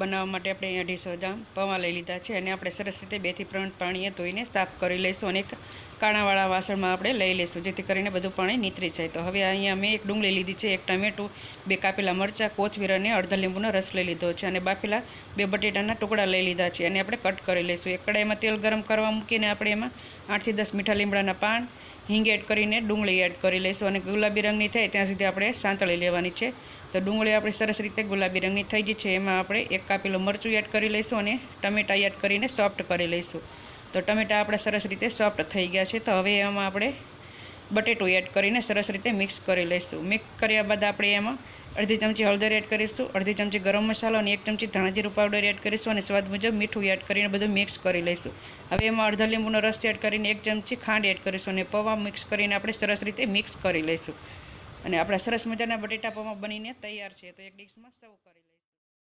બનાવવા માટે આપણે અહીંયા અઢીસો ગ્રામ પૌવા લઈ લીધા છે અને આપણે સરસ રીતે બેથી ત્રણ પાણીએ ધોઈને સાફ કરી લઈશું અને એક કાણાવાળા વાસણમાં આપણે લઈ લઈશું, જેથી કરીને બધું પાણી નીતરી જાય. તો હવે અહીંયા મેં એક ડુંગળી લીધી છે, એક ટામેટું, બે કાપેલા મરચાં, કોથમીર અને અડધા લીંબુનો રસ લઈ લીધો છે અને બાફેલા બે બટેટાના ટુકડા લઈ લીધા છે અને આપણે કટ કરી લઈશું. એક કડાઈમાં તેલ ગરમ કરવા મૂકીને આપણે એમાં આઠથી દસ મીઠા લીમડાના પાન, હિંગ એડ કરીને ડુંગળી એડ કરી લઈશું અને ગુલાબી રંગની થાય ત્યાં સુધી આપણે સાંતળી લેવાની છે. તો ડુંગળી આપણી સરસ રીતે ગુલાબી રંગની થઈ ગઈ છે, એમાં આપણે એક કાપેલું મરચું એડ કરી લઈશું અને ટમેટાં એડ કરીને સોફ્ટ કરી લઈશું. તો ટમેટા આપણે સરસ રીતે સોફ્ટ થઈ ગયા છે. તો હવે એમાં આપણે બટેટું એડ કરીને સરસ રીતે મિક્સ કરી લઈશું. મિક્સ કર્યા બાદ આપણે એમાં અડધી ચમચી હળદર એડ કરીશું, અડધી ચમચી ગરમ મસાલો અને એક ચમચી ધાણાજીરું પાવડર એડ કરીશું અને સ્વાદ મુજબ મીઠું એડ કરીને બધું મિક્સ કરી લઈશું. હવે એમાં અડધા લીંબુનો રસ એડ કરીને એક ચમચી ખાંડ એડ કરીશું અને પૌવા મિક્સ કરીને આપણે સરસ રીતે મિક્સ કરી લઈશું. અને આપણા સરસ મજાના બટેટા પૌવા બનીને તૈયાર છે. તો એક ડીશમાં સર્વ કરી લઈશું.